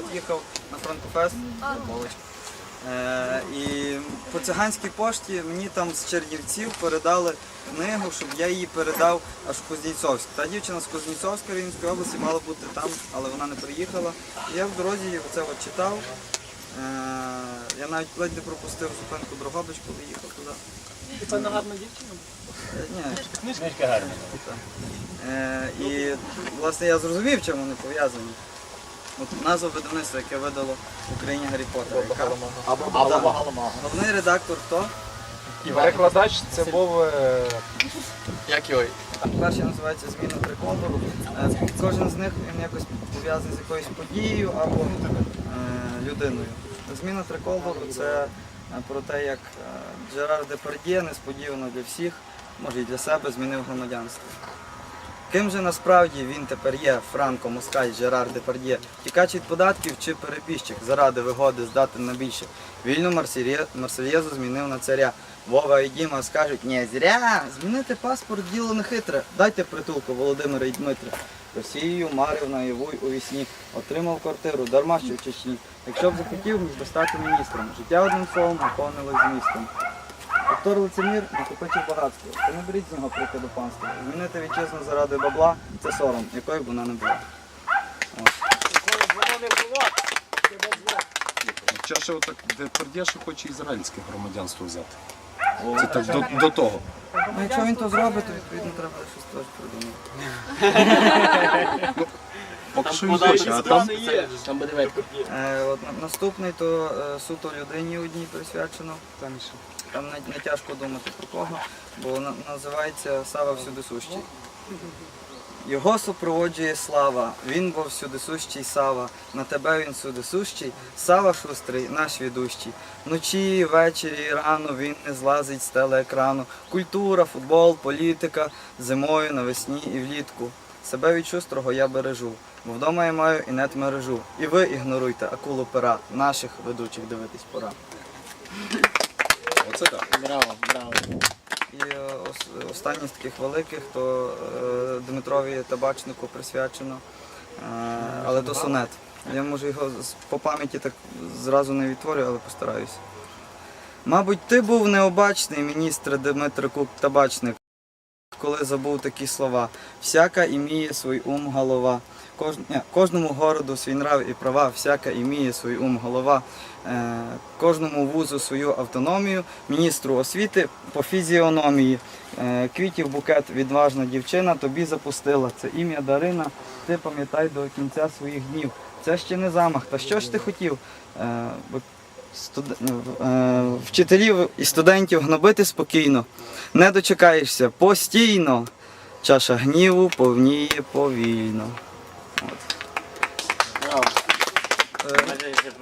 от їхав на Франкофест, Полочка. Е, і по циганській пошті мені там з Чернівців передали книгу, щоб я її передав аж в Кузнєцовськ. Та дівчина з Кузнєцовська Рівненської області мала бути там, але вона не приїхала. І я в дорозі це от читав. Е, я навіть ледь не пропустив зупинку Дрогобич, коли їхав туди. І певно гарна дівчина. Е, Ні, Книжка гарна. Е, і власне я зрозумів, чим вони пов'язані. От назва видавництва, яке видало в Україні Гаррі Поттера. яка- Алама. Головний редактор хто? Перекладач це був. е, Як його? Перший називається Зміна триколору. Е, Кожен з них він якось пов'язаний з якоюсь подією або е, людиною. Зміна триколору це е, про те, як е, Джерар Депардє несподівано для всіх, може і для себе, змінив громадянство. Ким же насправді він тепер є Франко Москаль Жерар Депардє? Тікач від податків чи перебіжчик заради вигоди здати на більше? Марсельє- Марсельєзу змінив на царя. Вова і Діма скажуть, ні, зря, змінити паспорт діло не хитре. Дайте притулку Володимира і Дмитра. Росію марив наяву й у вісні, отримав квартиру, дарма що в Чечні. Якщо б захотів, міг би стати міністром. Життя одним словом наповнилось змістом. Актор лицемір накопичив багатство. Та не беріть з нього прикладу панства. Змінити вітчизну заради бабла це сором, якою б вона не була. Чаша отак що хоче ізраїльське громадянство взяти. Це так до, до того. Ну, якщо він то зробить, то відповідно треба щось теж придумати. Поки що а там Там буде. Е, от, на- наступний то е, суто людині одній присвячено. Там не, не тяжко думати про кого, бо на- називається Сава всюди сущий. Його супроводжує слава, він був всюди сущий Сава, на тебе він всюди сущий, Сава шустрий, наш ведущий. Вночі, ввечері, рано він не злазить з телеекрану. Культура, футбол, політика, зимою, навесні і влітку. Себе від шустрого я бережу, бо вдома я маю інет мережу. І ви ігноруйте акулу пера, наших ведучих дивитись пора. оце так. Браво, браво. І е, останній з таких великих, то е, Дмитрові Табачнику присвячено, Е, але то сонет. Я можу його по пам'яті так зразу не відтворю, але постараюсь. Мабуть, ти був необачний, міністр Дмитрику Табачник, коли забув такі слова. Всяка іміє свій ум голова. Кожному городу свій нрав і права, всяка іміє свій ум голова. Е, кожному вузу свою автономію, міністру освіти по фізіономії. Е, квітів букет, відважна дівчина тобі запустила. Це ім'я Дарина, ти пам'ятай до кінця своїх днів. Це ще не замах. Та що ж ти хотів? Е, студ- е, вчителів і студентів гнобити спокійно. Не дочекаєшся постійно. Чаша гніву повніє повільно. Е,